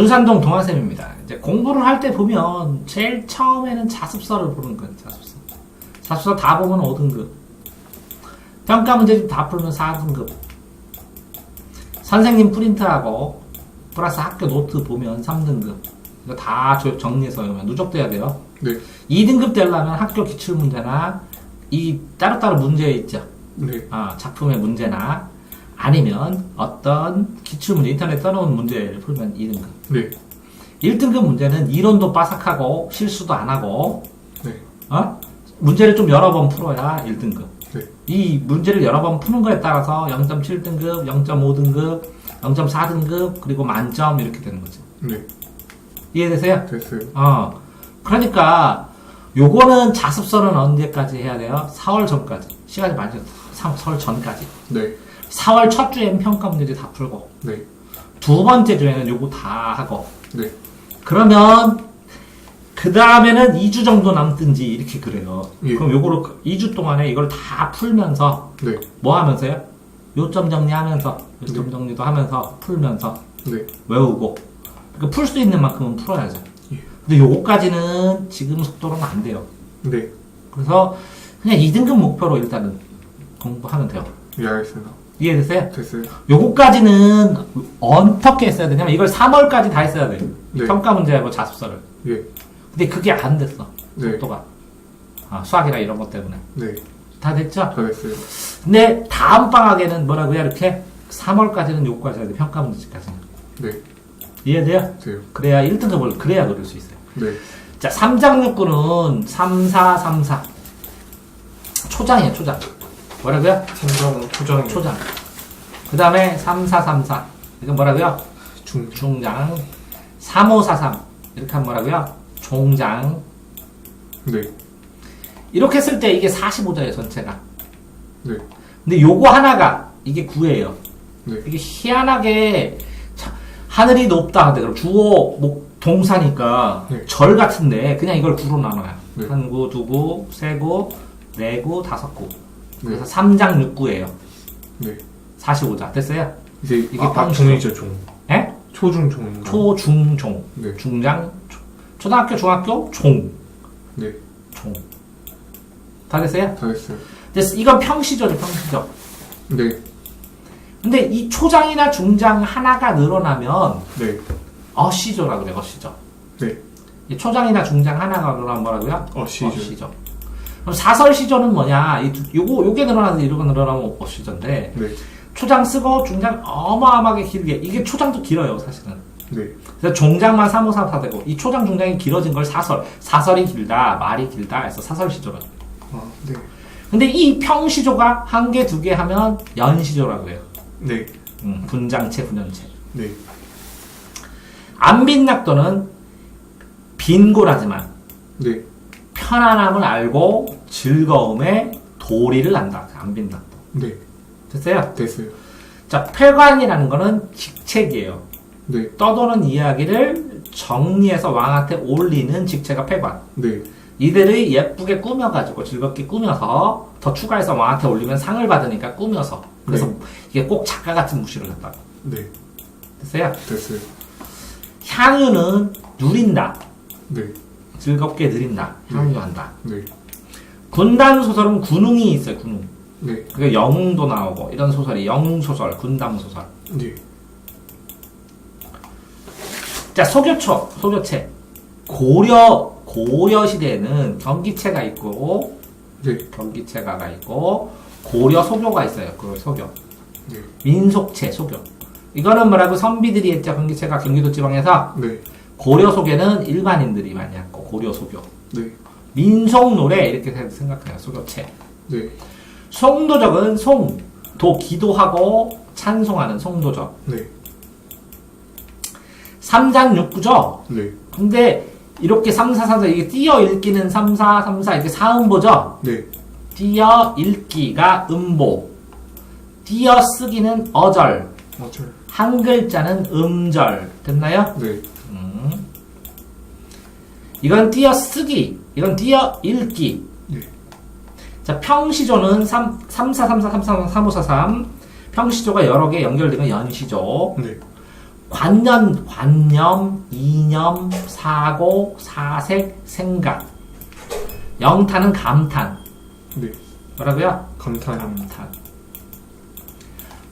둔산동 동아쌤입니다. 이제 공부를 할 때 보면 제일 처음에는 자습서를 보는 거예요. 자습서. 자습서 다 보면 5등급. 평가 문제집 다 풀면 4등급. 선생님 프린트하고 플러스 학교 노트 보면 3등급. 이거 다 조- 정리해서 누적돼야 돼요. 네. 2등급 되려면 학교 기출 문제나 이 따로따로 문제 있죠. 네. 아, 작품의 문제나 아니면 어떤 기출문제, 인터넷 써놓은 문제를 풀면 2등급. 네. 1등급 문제는 이론도 빠삭하고 실수도 안 하고, 네. 어? 문제를 좀 여러 번 풀어야 1등급. 네. 이 문제를 여러 번 푸는 거에 따라서 0.7등급, 0.5등급, 0.4등급, 그리고 만점 이렇게 되는 거죠. 네. 이해되세요? 됐어요. 어. 그러니까 요거는 자습서는 언제까지 해야 돼요? 4월 전까지. 시간이 많이 4월 전까지. 네. 4월 첫 주에는 평가 문제들 다 풀고 네. 두 번째 주에는 요거 다 하고 네. 그러면 그 다음에는 2주 정도 남든지 이렇게 그래요. 예. 그럼 요거를 2주 동안에 이걸 다 풀면서 네. 뭐 하면서요? 요점 정리하면서 요점 네. 정리도 하면서 풀면서 네. 외우고 그풀수 있는 만큼은 풀어야죠. 예. 근데 요거까지는 지금 속도로는 안 돼요. 네. 그래서 그냥 2등급 목표로 일단은 공부하면 돼요. 예, 알겠습니다. 이해되세요? 됐어요. 요거까지는 어떻게 했어야 되냐면 이걸 3월까지 다 했어야 돼요. 네. 평가 문제하고 자습서를. 예. 근데 그게 안 됐어. 네. 속도가. 아, 수학이나 이런 것 때문에. 네. 다 됐죠? 다 됐어요. 근데 다음 방학에는 뭐라고요? 이렇게 3월까지는 요거까지 해야 돼. 평가 문제까지는. 네. 이해돼요? 돼요. 그래야 1등급을 그래야 노릴 수 있어요. 네. 자, 3장육구는 3, 4, 3, 4. 초장이에요, 초장. 뭐라고요? 삼성 초장 초장. 그 다음에 3, 4, 3, 4. 이건 뭐라고요? 중. 중장. 3, 5, 4, 3. 이렇게 하면 뭐라고요? 종장. 네. 이렇게 했을 때 이게 45자예요, 전체가. 네. 근데 요거 하나가 이게 9예요. 네. 이게 희한하게 참, 하늘이 높다. 근데 그럼 주어 목 동사니까 네. 절 같은데 그냥 이걸 구로 나눠요. 네. 한 구, 두 구, 세 구, 네 구, 다섯 구. 네. 그래서 3장 6구예요. 네. 45자. 됐어요? 이제 이게 아, 아, 빵 종이죠, 종. 예? 초중 종. 초, 중, 종. 네. 중장, 초- 초등학교, 중학교, 종. 네. 종. 다 됐어요? 다 됐어요. 됐어. 이건 평시조죠, 평시조. 네. 근데 이 초장이나 중장 하나가 늘어나면 네. 어시조라 그래, 어시조. 네. 이 초장이나 중장 하나가 늘어나면 뭐라고요? 어시죠. 어시조. 그럼 사설 시조는 뭐냐? 이 두- 요거, 요게 늘어나서 이러고 늘어나면 어시조인데, 네. 초장 쓰고 중장 어마어마하게 길게, 이게 초장도 길어요, 사실은. 네. 그래서 종장만 3, 5, 4, 4 되고, 이 초장 중장이 길어진 걸 사설, 사설이 길다, 말이 길다 해서 사설 시조라. 아, 네. 근데 이 평시조가 한 개, 두 개 하면 연시조라고 해요. 네. 음, 분장체, 분연체. 네. 안빈낙도는 빈곤하지만 네. 편안함을 알고 즐거움에 도리를 난다. 안빈낙도. 네. 됐어요? 됐어요. 자, 폐관이라는 거는 직책이에요. 네. 떠도는 이야기를 정리해서 왕한테 올리는 직체가 폐관. 네. 이들을 예쁘게 꾸며가지고 즐겁게 꾸며서 더 추가해서 왕한테 올리면 상을 받으니까 꾸며서 그래서 이게 꼭 작가 같은 무시를 했다고 네. 됐어요? 됐어요. 향유는 누린다 네. 즐겁게 누린다 향유한다 네. 군단 소설은 군웅이 있어요 군웅 네. 그게 영웅도 나오고 이런 소설이 영웅 소설 군담 소설 네. 자 소교초 소교체 고려 고려 시대에는 경기체가 있고 네. 경기체가가 있고 고려 소교가 있어요 그 소교 네. 민속체 소교. 이거는 뭐라고 선비들이 했죠. 경기체가 경기도 지방에서 네. 고려 소교는 일반인들이 많이 했고 고려 소교. 네. 민속 노래 이렇게 생각해요. 소교체. 네. 송도적은 송, 도 기도하고 찬송하는 송도적. 네. 삼장육구죠. 네. 근데 이렇게 삼사삼사 이게 띄어 읽기는 삼사 삼사 이렇게 사음보죠. 네. 띄어 읽기가 음보. 띄어 쓰기는 어절. 맞죠. 한 글자는 음절. 됐나요? 네. 음. 이건 띄어 쓰기, 이건 띄어 읽기. 네. 자, 평시조는 3, 3, 4, 3, 4, 3, 4, 3, 5, 4, 3. 평시조가 여러 개 연결되면 연시조. 네. 관년, 관념, 이념, 사고, 사색, 생각. 영탄은 감탄. 네. 뭐라고요? 감탄. 감탄.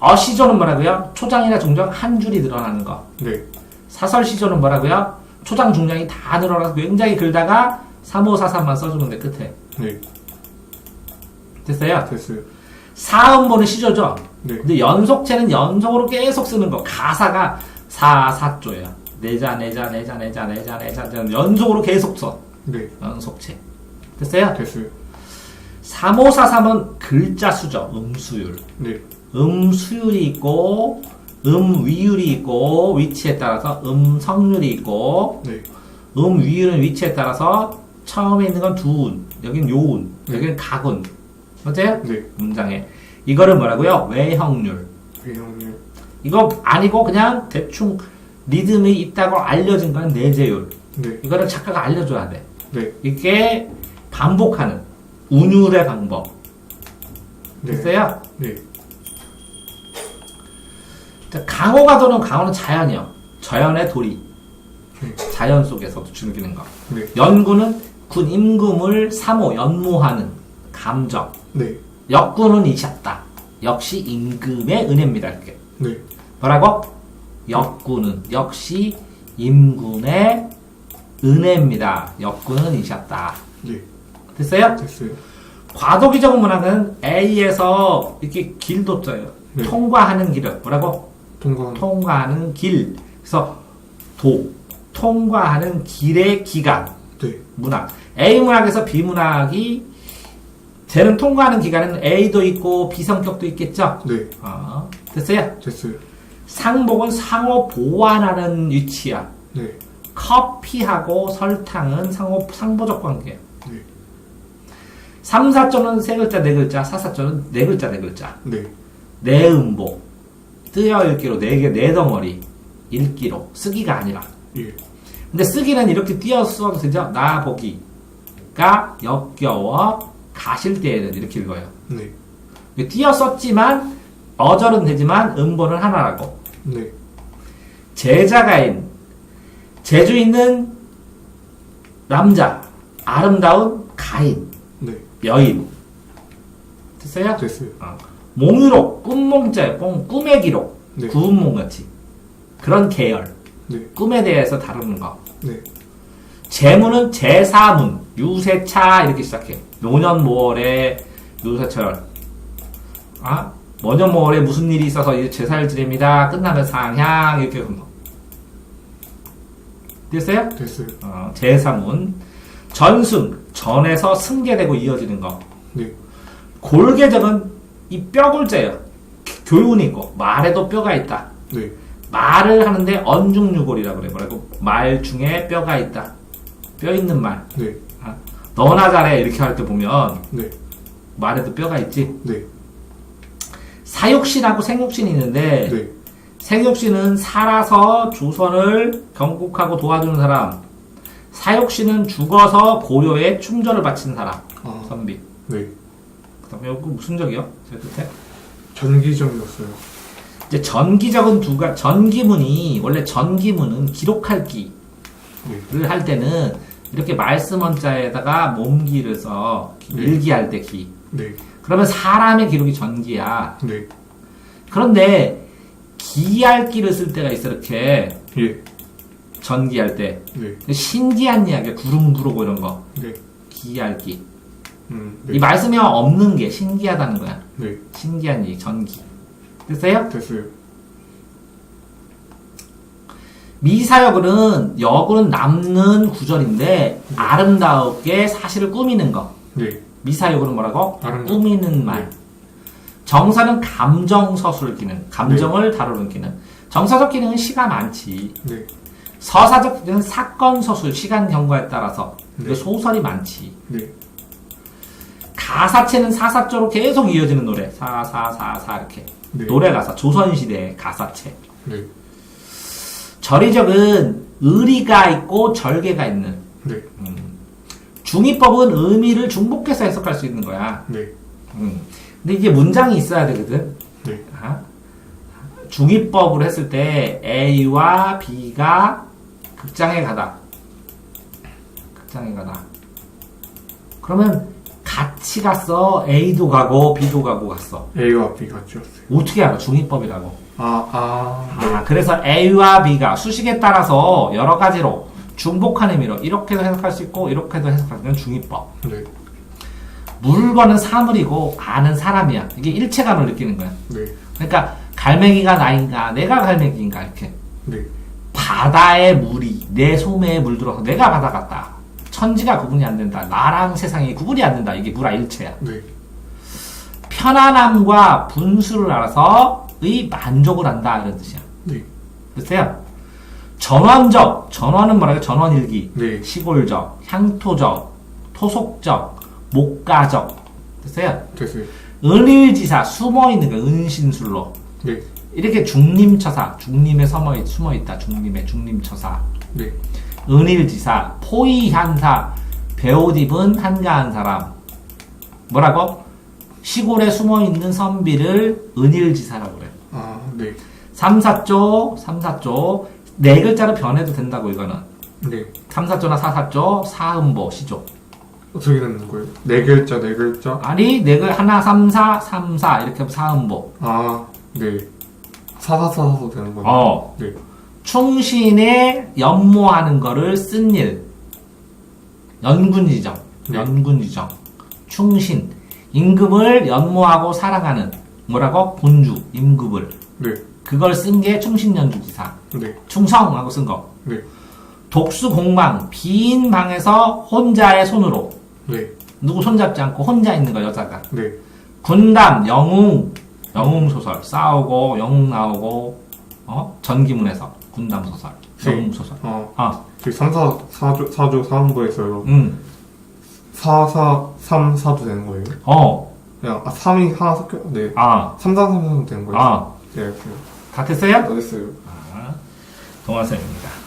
어시조는 뭐라고요? 초장이나 중장 한 줄이 늘어나는 거. 네. 사설시조는 뭐라고요? 초장 중장이 다 늘어나서 굉장히 길다가 3543만 써주는 데 끝에. 네. 됐어요? 됐어요. 사음보는 시조죠? 네. 근데 연속체는 연속으로 계속 쓰는 거. 가사가 사사조예요. 내자, 내자, 내자, 내자, 내자, 내자. 연속으로 계속 써. 네. 연속체. 됐어요? 됐어요. 3543은 글자 수죠. 음수율. 네. 음수율이 있고, 음위율이 있고, 위치에 따라서 음성률이 있고, 네. 음위율은 위치에 따라서 처음에 있는 건 두운, 여긴 요운, 네. 여기는 가군. 맞아요? 네. 문장에. 이거를 뭐라고요? 외형률. 외형률. 이거 아니고 그냥 대충 리듬이 있다고 알려진 건 내재율. 네. 이거를 작가가 알려줘야 돼. 네. 이게 반복하는 운율의 방법. 네. 됐어요? 네. 자, 강호가 도는 강호는 자연이요. 자연의 도리. 네. 자연 속에서도 즐기는 거. 네. 연구는 군 임금을 사모, 연모하는 감정. 네. 역군은 이셨다. 역시 임금의 은혜입니다. 이렇게. 네. 뭐라고? 역군은 역시 임금의 은혜입니다. 역군은 이셨다. 네. 됐어요? 됐어요. 과도기적 문학은 A에서 이렇게 길도 써요. 네. 통과하는 길을 뭐라고? 통과. 통과하는 길. 그래서 도 통과하는 길의 기간 네. 문학. A 문학에서 B 문학이 쟤는 통과하는 기간은 A도 있고 B 성격도 있겠죠. 네. 어, 됐어요? 됐어요. 상복은 상호 보완하는 위치야. 네. 커피하고 설탕은 상호 상보적 관계야. 네. 삼사조는 세 글자 네 글자, 사사조는 네 글자 네 글자. 네. 내음보 뜨여 읽기로 네개네 덩어리 읽기로 쓰기가 아니라. 예. 근데 쓰기는 이렇게 띄어 써도 되죠. 나 보기가 역겨워 가실 때에는 이렇게 읽어요. 네. 띄어 썼지만 어절은 되지만 음보는 하나라고. 네. 제자가인 재주 있는 남자 아름다운 가인 네. 여인 됐어요? 됐어요. 어. 몽유록 꿈몽자 꿈 꿈의 기록 네. 구운몽 같이 그런 계열 네. 꿈에 대해서 다루는 거 네. 재문은 제사문 유세차 이렇게 시작해 노년 모월에 유세철 아 노년모월에 무슨 일이 있어서 이제 제사를 지냅니다 끝나면 상향 이렇게 하는 거 됐어요? 됐어요. 어, 제사문 전승 전에서 승계되고 이어지는 거 네. 골계적은 이 뼈골자예요 교훈이 있고 말에도 뼈가 있다 네. 말을 하는데 언중유골이라고 그래 뭐라고 말 중에 뼈가 있다 뼈 있는 말 네. 아, 너나 잘해 이렇게 할 때 보면 네. 말에도 뼈가 있지 네. 사육신하고 생육신이 있는데 네. 생육신은 살아서 조선을 경국하고 도와주는 사람 사육신은 죽어서 고려에 충전을 바치는 사람 아. 선비 네. 그 다음에 이거 무슨 적이요? 저 끝에 전기적이었어요. 이제 전기적은 두가 전기문이 원래 전기문은 기록할 기 네. 를할 때는 이렇게 말씀 원자에다가 몸기를 써 네. 일기할 때 기. 네. 그러면 사람의 기록이 전기야. 네. 그런데 기할 기를 쓸 때가 있어 이렇게 예. 전기할 때 네. 신기한 이야기 구름 부르고 이런 거 네. 기할 기. 음. 이 네. 말씀에 없는 게 신기하다는 거야. 네. 신기한 얘기 전기. 됐어요? 됐어요. 미사역은 역은 남는 구절인데 아름다우게 사실을 꾸미는 거. 네. 미사역은 뭐라고? 아름다워. 꾸미는 말. 정사는 감정 서술 기능, 감정을 다루는 기능. 정사적 기능은 시가 많지. 네. 서사적 기능은 사건 서술, 시간 경과에 따라서 네. 그 소설이 많지. 네. 가사체는 사사조로 계속 이어지는 노래. 사사사사 이렇게. 네. 노래 가사, 조선시대의 가사체. 네. 절의적은 의리가 있고 절개가 있는. 네. 음. 중의법은 의미를 중복해서 해석할 수 있는 거야. 네. 음. 근데 이게 문장이 있어야 되거든. 네. 아? 중위법으로 했을 때 A와 B가 극장에 가다. 극장에 가다. 그러면 같이 갔어. A도 가고 B도 가고 갔어. A와 B가 쥐었어요. 어떻게 알아? 중위법이라고. 아, 아, 네. 아, 그래서 A와 B가 수식에 따라서 여러 가지로 중복한 의미로 이렇게도 해석할 수 있고 이렇게도 해석할 수 있는 중위법. 네. 물건은 사물이고 아는 사람이야. 이게 일체감을 느끼는 거야. 네. 그러니까 갈매기가 나인가 내가 갈매기인가 이렇게. 네. 바다의 물이 내 소매에 물들어서 내가 바다 같다. 천지가 구분이 안 된다. 나랑 세상이 구분이 안 된다. 이게 물아 일체야. 네. 편안함과 분수를 알아서 의 만족을 한다. 이런 뜻이야. 네. 됐어요? 전원적. 전원은 뭐라고 전원일기. 네. 시골적, 향토적, 토속적, 목가적. 됐어요? 됐어요. 은일지사 숨어 있는 거 은신술로 네. 이렇게 중림처사 중림에 숨어, 있- 숨어 있다 중림에 중림처사 네. 은일지사 포이향사 배옷 입은 한가한 사람 뭐라고 시골에 숨어 있는 선비를 은일지사라고 그래. 아, 네. 삼사조 삼사조 네 글자로 변해도 된다고 이거는 네. 삼사조나 사사조 사음보 시조 어떻게 되는 거예요? 네 글자, 네 글자? 아니 네 글 하나 삼사 삼사 이렇게 하면 사음보 아, 네. 사사사사도 되는 거예요? 어 네. 충신에 연모하는 거를 쓴 일. 연군지정. 네. 연군지정. 충신. 임금을 연모하고 사랑하는. 뭐라고? 본주. 임금을. 네. 그걸 쓴 게 충신연주지사. 네. 충성하고 쓴 거. 네. 독수공방. 빈 방에서 혼자의 손으로. 네. 누구 손잡지 않고 혼자 있는 거, 여자가. 네. 군담, 영웅. 영웅 소설. 싸우고, 영웅 나오고, 어? 전기문에서. 군담 소설. 영웅 소설. 어, 아, 저희 3, 4, 4조, 4조 4본부에서요. 응. 4, 4, 3, 4도 되는 거예요? 어, 그냥, 아, 3이 하나 섞여, 네. 아, 3, 4, 3, 4도 되는 거예요? 아. 네. 다 됐어요? 다 됐어요. 아, 동화쌤입니다.